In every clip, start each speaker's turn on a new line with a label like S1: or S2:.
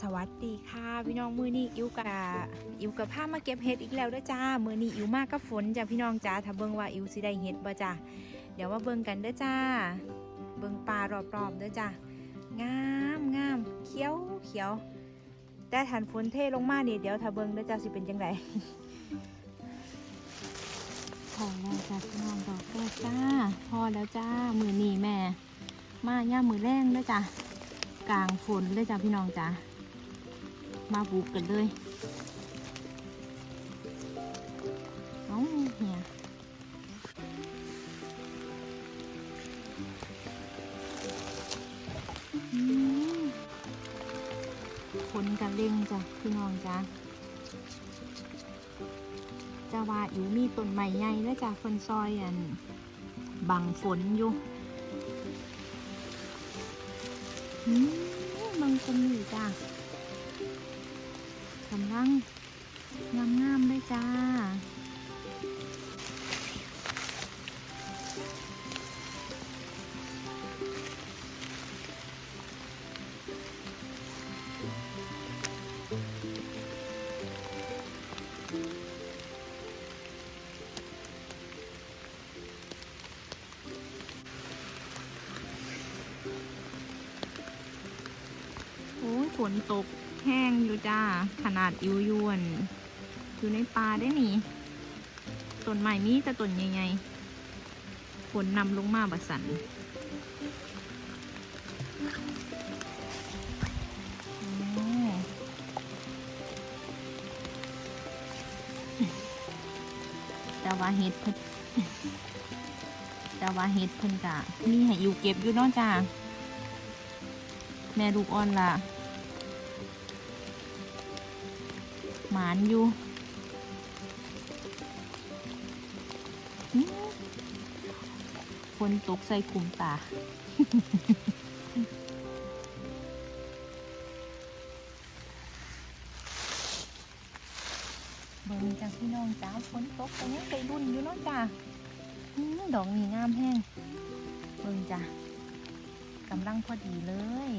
S1: สวัสดีค่ะพี่น้องมือนี้อิวกะอิวกับผ้ามาเก็บเห็ดอีกแล้วด้อจ้ามือนี้อิวมากกับฝนจ้ะพี่น้องจ้าถ้าเบิ่งว่าอิวสิได้เห็ดบ่จ้าเดี๋ยวมาเบิ่งกันเด้อจ้า เบิ่งปลารอบๆเด้อจ้างามงามเขียวเขียวแต่ทันฝนเทลงมานี่เดี๋ยวถ้าเบิ่งเด้อจ้าสิเป็นจังไดพอแล้วจ้าพี่น้องดอกแรกจ้าพอแล้วจ้ามือนี้แม่ มาย่ามมือแรงเด้อจ้ากลางฝนเลยจ้าพี่น้องจ้า มาบุกกันเลยเอาเหียอืมฝนกันเร่งจ้ะพี่น้องจ้าจะว่าอยู่มีต้นไม้ใหญ่แล้วจ้ะฝนซอยอันบังฝนอยู่อืมมังคุมอยู่จ้า กำลังงามงามๆเลยจ้า โอ้ยฝนตก แห้งอยู่จ้า ขนาดอิวยวน อยู่ในป่าได้นี่ต้นไม้นี้จะต้นใหญ่ๆฝนนำลงมาบัสันแต่ว่าเห็ดเพิ่นแต่ว่าเห็ดเพิ่นกะมีให้อยู่เก็บอยู่นาะจ้าแม่ลูกอ่อนล่ะ หมานอยู่อื้อฝนตกใส่คุมตา เบิ่งจากพี่น้องจ้าฝนตกแต่ยังไปรุ่นอยู่เนาะจ้าดอกนี่งามแห้ง เบิ่งจ้ากำลังพอดีเลย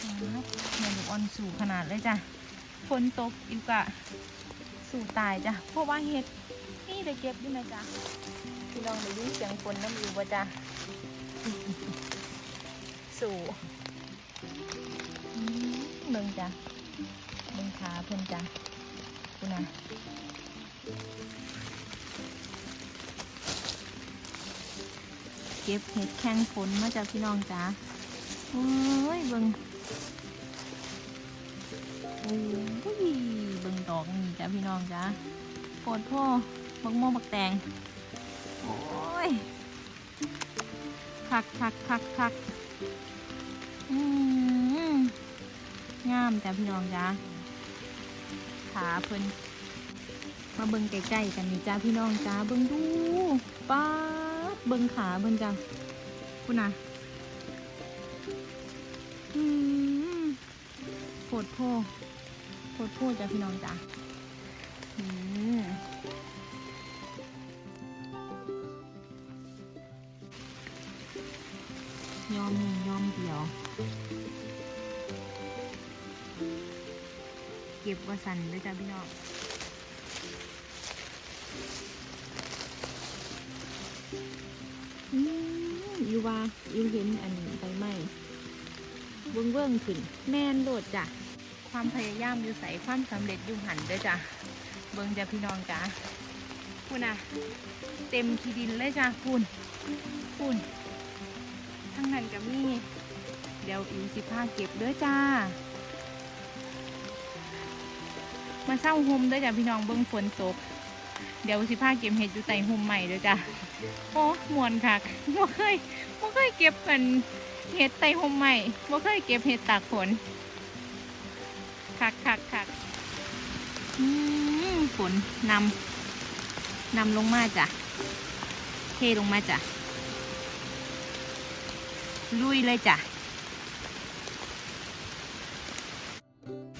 S1: แม่ลูกอ่อนสู่ขนาดเลยจ้ะฝนตกอยู่กะสู่ตายจ้ะเพราะว่าเห็ดนี่ได้เก็บอยู่นะจ้ะพี่น้องได้ยินเสียงฝนน้ำอยู่บ่จ้ะสู่เบิ่งจ้ะเบิ่งขาเพิ่นจ้ะคุณนะเก็บเห็ดแข้งฝนมาจากพี่น้องจ้ะโอ้ยเบิ่ง อ้ยเบิ่งดอกนี่จ้ะพี่น้องจ้ะปรดพ่อบักโมบักแตง โอ้ยคักคักคักคักอืมงามจ้ะพี่น้องจ้ะขาเพิ่นมาเบิ่งใกล้ๆกันนี่จ้าพี่น้องจ้าเบิ่งดูป้าดเบิ่งขาเบิ่งจ้ะคุณน่ะอืมโปรดพ่อ โคตรพูดจ้ะพี่น้องจ้ะยอมหนึ่งยอมเดียว เก็บว่าสันด้วยจ้ะพี่น้องอือยู่ว่าอยู่เห็นอันใบไม้เบิ้องเบิ้องขึ้น แม่นโดดจ้ะ ความพยายามอยู่ใส่ความสำเร็จอยู่หันเด้อจ้ะเบิ่งจ้ะพี่น้องจ้ะพูนอะ เต็มขีดินเลยจ้ะพูนพูนทั้งนั้นก็มีเดี๋ยวอิวสิพาเก็บเด้อจ้า มาเศร้าโฮมเด้อจ้ะพี่น้องเบิ่งฝนตกเดี๋ยวสิพาเก็บเห็ดอยู่ใต้โฮมใหม่เด้อจ้ะโอ้มวนคักบ่เคยบ่เคยเก็บกันเห็ดใต้โฮมใหม่บ่เคยเก็บเห็ดตากฝน คักคักคักอืมฝนนำนำลงมาจ้ะเทลงมาจ้ะลุยเลยจ้ะ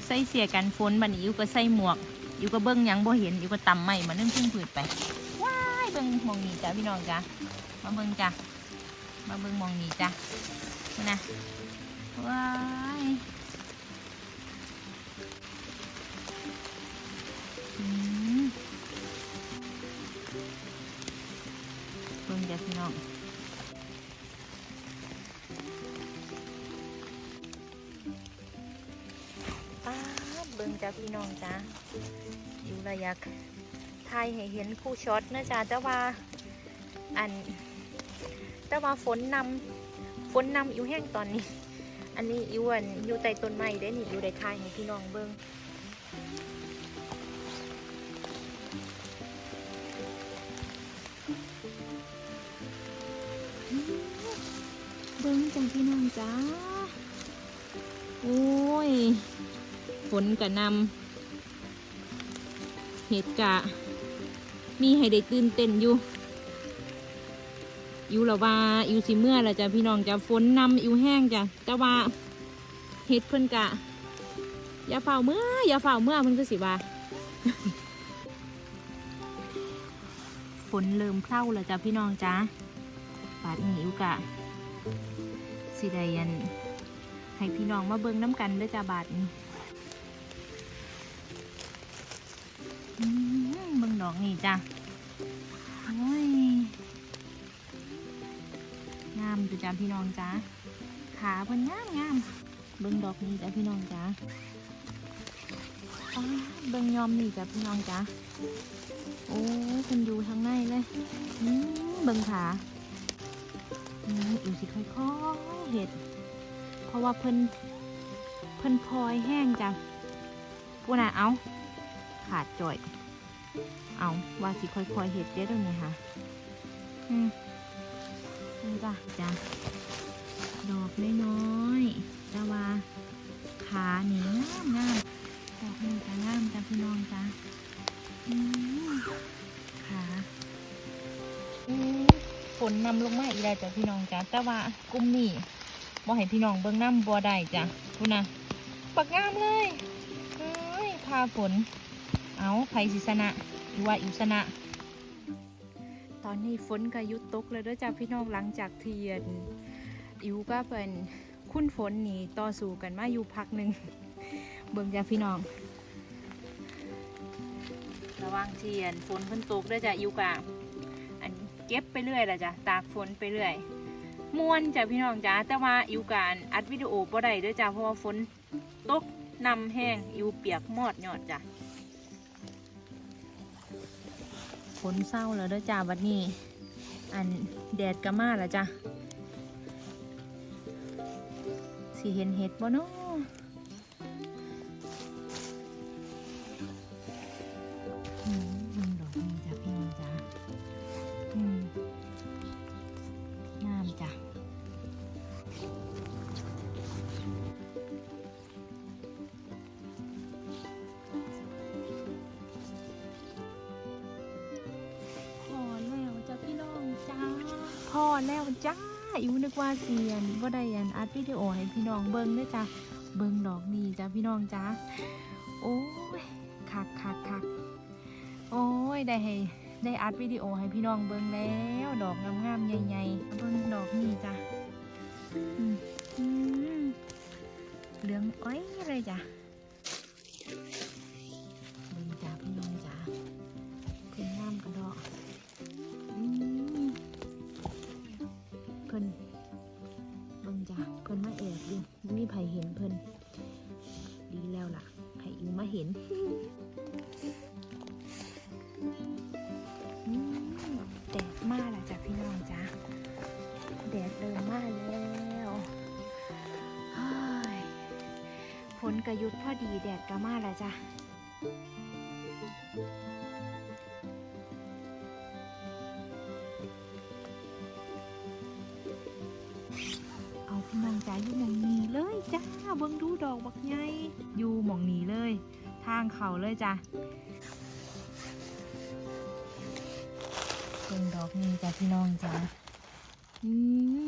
S1: ใส่เสียกันฝนบันี้อยู่ก็ใส่หมวกอยู่ก็เบิ้งยังบ่เห็นอยู่ก็ตำไม้มานึ่งพึ่งผืดไปว้ายเบิ้งมองนี่จ้ะพี่น้องจ้ะมาเบิ้งจ้ะมาเบิ้งมองนี่จ้ะนี่นะว้าย เบิ่งจ้ะพี่น้องป้าเบิ่งจ้ะพี่น้องจ้ะอยู่ระยะทายให้เห็นผู้ช็อตนะจ๊ะแต่ว่าอันแต่ว่าฝนนำฝนนำอยู่แห้งตอนนี้ อันนี้อิวอันอยู่ใต้ต้นไม้ได้นี่อยู่ได้ทายให้พี่น้องเบิ่ง เบิ่งจ้ะพี่น้องจ้า โอ้ย ฝนกะนำเห็ดกะ มีให้ได้ตื่นเต้นอยู่อยู่ละว่าอยู่สิเมื่อละจ้ะพี่น้องจ้ะฝนนำอยู่แห้งจ้ะแต่ว่าเฮ็ดเพิ่นกะ อย่าเฝ้าเมื่ออย่าเฝ้าเมื่อเพิ่นก็สิว่าฝนเริ่มเพล่าแล้วจ้ะพี่น้องจ้ะบาดนี้อยู่กะ สิได้ยันให้พี่น้องมาเบิ่งน้ำกันด้อจ้ะบาดนี้อืมเบิ่งดอกนี่จ้ะโอ้ยงามอยู่จ้าพี่น้องจ้าขาเพิ่นงามงามเบิ่งดอกนี้จ้าพี่น้องจ้าเบิ่งยอมนี่จ้าพี่น้องจ้าโอ้ยเพิ่นอยู่ทางในเลยเบิ่งขา อืมอยู่สิค่อยๆเห็ด เพราะว่าเพิ่นเพิ่นพลอยแห้งจ้ะพูดนะเอา ขาดจ่อย เอาว่าสิค่อยๆเห็ดเด้ตรงนี้ค่ะ อืมนี่จ้ะจ้ะดอกน้อยๆแต่ว่า นนำลงมาอีกแล้วจ้ะพี่น้องจ้ะแต่ว่ากลุ่มนี้บ่ให้พี่น้องเบิ่งน้ำบัวได้จ้ะคุณนะปักงามเลยเอ้ยพาฝน เอาไผสิชนะหรือว่าอิวชนะตอนนี้ฝนก็ยุดตกเลยเด้วยจ้าพี่น้องหลังจากเทียนอิวก็เป็นคุ้นฝนหนีต่อสู้กันมาอยู่พักหนึ่งเบิ่งจ้าพี่น้อง ระวังเทียนฝนเพิ่นตกด้วยจ้าอิวกะ เก็บไปเรื่อยละจ้ะตากฝนไปเรื่อยม่วนจ้ะพี่น้องจ้าแต่ว่าอิวกะอันอัดวิดีโอบ่ได้ด้วยจ้าเพราะว่าฝนตกนำแห้งอิวเปียกมอดยอดจ้ะฝนเศร้าแล้วด้อจ้าวันนี้ อันแดดก็มาแล้วจ้ะสิเห็นเห็ดบ่เนาะ พ่อแล้วจ้าอิวนึกว่าเสียนว่าได้อันอัดวิดีโอให้พี่น้องเบิ่งด้อจ้ะเบิ่งดอกนี้จ้ะพี่น้องจ้าโอ้ยคักคักคักโอ้ยได้ให้ได้อัดวิดีโอให้พี่น้องเบิ่งแล้วดอกงามๆใหญ่ๆเบิ่งดอกนี้จ้ะเหลืองอ้อยเลยจ้ะ กระยุดพอดีแดดก็มาแล้วจ้ะเอาพี่น้องจ้าอยู่หมองนี้เลยจ้าเบิ่งดูดอกบักใหญ่อยู่หมองนี้เลย ทางเขาเลยจ้ะเบิ่งดอกนี้จ้ะพี่น้องจ้าอืม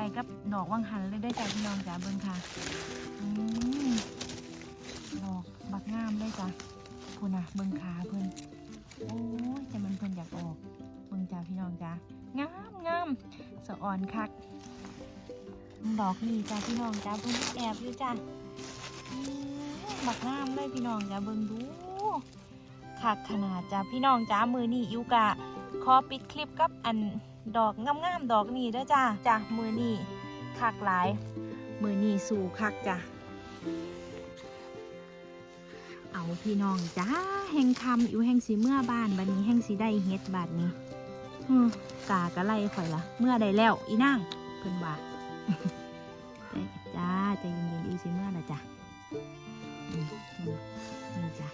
S1: ลกับดอกวังหันเลยได้จ้ะพี่น้องจ้าเบิ่งค่ะอืมดอกบักงามเลยจ้ะพูน่ะเบิ่งขาเพิ่นโอ้ยแต่มันเพิ่นอยากออกเบิ่งจ้าพี่น้องจ้างามงามสะอ่อนคักดอกนี่จ้าพี่น้องจ้าเพิ่งแอบอยู่จ้าอืมบักงามเลยพี่น้องจ้าเบิ่งดูคักขนาดจ้าพี่น้องจ้ามือนี่อิวกะขอปิดคลิปกับอัน ดอกงามๆดอกนี้เด้อจ้าจ้ามือนี่คักหลาย มือนี่สู่คักจ้าเอาพี่น้องจ้าแห่งคำอิวแห่งสีเมื่อบ้านบัดนี้แห่งสีได้เฮ็ดบัดนี้กากระไล่ข่อยละเมื่อใดแล้วอีนั่งเพิ่นว่าจ้าใจเย็นๆอีสิเมื่อละจ้ะอืมอืมนี่จ้ะ